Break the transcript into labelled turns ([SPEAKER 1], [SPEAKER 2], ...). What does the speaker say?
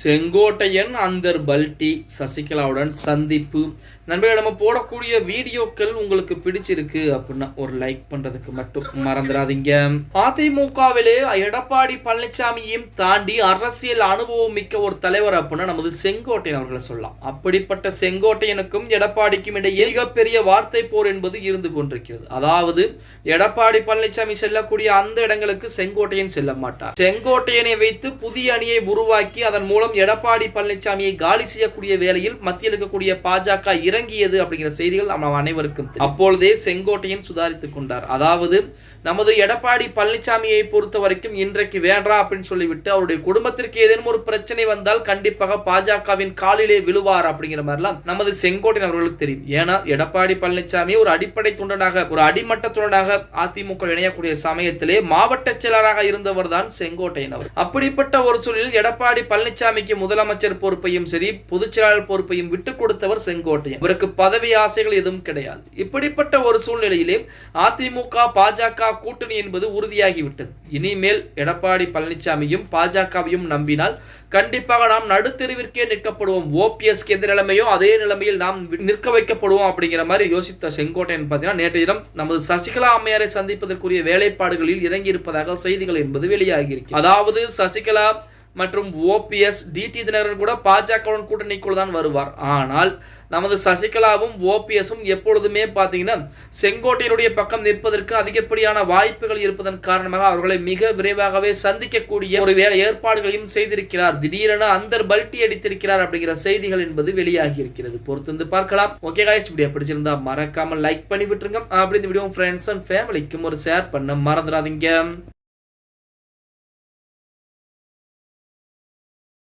[SPEAKER 1] செங்கோட்டையன் அந்தர் பல்டி சசிகலாவுடன் சந்திப்பு. நண்பர்களே நம்ம போடக்கூடிய வீடியோக்கள் உங்களுக்கு பிடிச்சிருக்கு அப்படின்னா ஒரு லைக் பண்றதுக்கு மட்டும் மறந்துடாதீங்க. அதிமுகவிலே எடப்பாடி பழனிசாமியையும் தாண்டி அரசியல் அனுபவம் மிக்க ஒரு தலைவர் அப்படின்னா நமது செங்கோட்டையன் அவர்களை சொல்லலாம். அப்படிப்பட்ட செங்கோட்டையனுக்கும் எடப்பாடிக்கும் இடையே மிகப்பெரிய வார்த்தை போர் என்பது இருந்து கொண்டிருக்கிறது. அதாவது எடப்பாடி பழனிசாமி செல்லக்கூடிய அந்த இடங்களுக்கு செங்கோட்டையன் செல்ல மாட்டார். செங்கோட்டையனை வைத்து புதிய அணியை உருவாக்கி அதன் மூலம் மூலம் எடப்பாடி பழனிசாமியை காலி செய்யக்கூடிய வேளையில் மத்தியில் இருக்கக்கூடிய பாஜக இறங்கியது அப்படிங்கிற செய்திகள் நம்ம அனைவருக்கும் அப்பொழுதே செங்கோட்டையன் சுதாரித்துக் கொண்டார். அதாவது நமது எடப்பாடி பழனிசாமியை பொறுத்த வரைக்கும் இன்றைக்கு வேண்டாம் அப்படின்னு சொல்லிவிட்டு அவருடைய குடும்பத்திற்கு ஏதேனும் ஒரு பிரச்சனை வந்தால் கண்டிப்பாக பாஜகவின் காலிலே விழுவார் அப்படிங்கிற மாதிரிலாம் நமது செங்கோட்டையன் அவர்களுக்கு தெரியும். ஏன்னா எடப்பாடி பழனிசாமி ஒரு அடிப்படை துண்டனாக ஒரு அடிமட்ட துண்டனாக அதிமுக இணையக்கூடிய சமயத்திலே மாவட்ட செயலராக இருந்தவர் தான் செங்கோட்டையன் அவர். அப்படிப்பட்ட ஒரு சூழலில் எடப்பாடி பழனிசாமி பழனிசாமிக்கு முதலமைச்சர் பொறுப்பையும் சரி பொதுச்செயலாளர் பொறுப்பையும் விட்டுக் கொடுத்தவர் செங்கோட்டையன். இவருக்கு பதவி ஆசைகள் எதுவும் கிடையாது. இப்படிப்பட்ட ஒரு சூழ்நிலையிலே அதிமுக பாஜக கூட்டணி என்பது உறுதியாகிவிட்டது. இனிமேல் எடப்பாடி பழனிசாமியும் பாஜகவையும் நம்பினால் கண்டிப்பாக நாம் நடுத்தெருவிற்கே நிற்கப்படுவோம். ஓபிஎஸ் எந்த நிலைமையோ அதே நிலைமையில் நாம் நிற்க வைக்கப்படுவோம் அப்படிங்கிற மாதிரி யோசித்த செங்கோட்டையன் பார்த்தீங்கன்னா நேற்று தினம் நமது சசிகலா அம்மையாரை சந்திப்பதற்குரிய வேலைப்பாடுகளில் இறங்கியிருப்பதாக செய்திகள் என்பது வெளியாகி அதாவது சசிகலா மற்றும் ஓபிஎஸ் டிடி தினகரன் கூட பாஜகவுடன் கூட்டணிக்குள் தான் வருவார். ஆனால் நமது சசிகலாவும் ஓபிஎஸும் எப்பொழுதுமே பார்த்தீங்கன்னா செங்கோட்டையினுடைய பக்கம் நிற்பதற்கு அதிகப்படியான வாய்ப்புகள் இருப்பதன் காரணமாக அவர்களை மிக விரைவாகவே சந்திக்கக்கூடிய ஒரு வேலை ஏற்பாடுகளையும் செய்திருக்கிறார். திடீரென அந்தர் பல்ட்டி அடித்திருக்கிறார் அப்படிங்கிற செய்திகள் என்பது வெளியாகி இருக்கிறது. பொறுத்திருந்து பார்க்கலாம். ஓகே காய்ஸ் வீடியோ பிடிச்சிருந்தா மறக்காம லைக் பண்ணி விட்டுருங்க. அப்படி இந்த வீடியோ ஃப்ரெண்ட்ஸ் அண்ட் ஃபேமிலிக்கும் ஒரு ஷேர் பண்ண மறந்துடாதீங்க.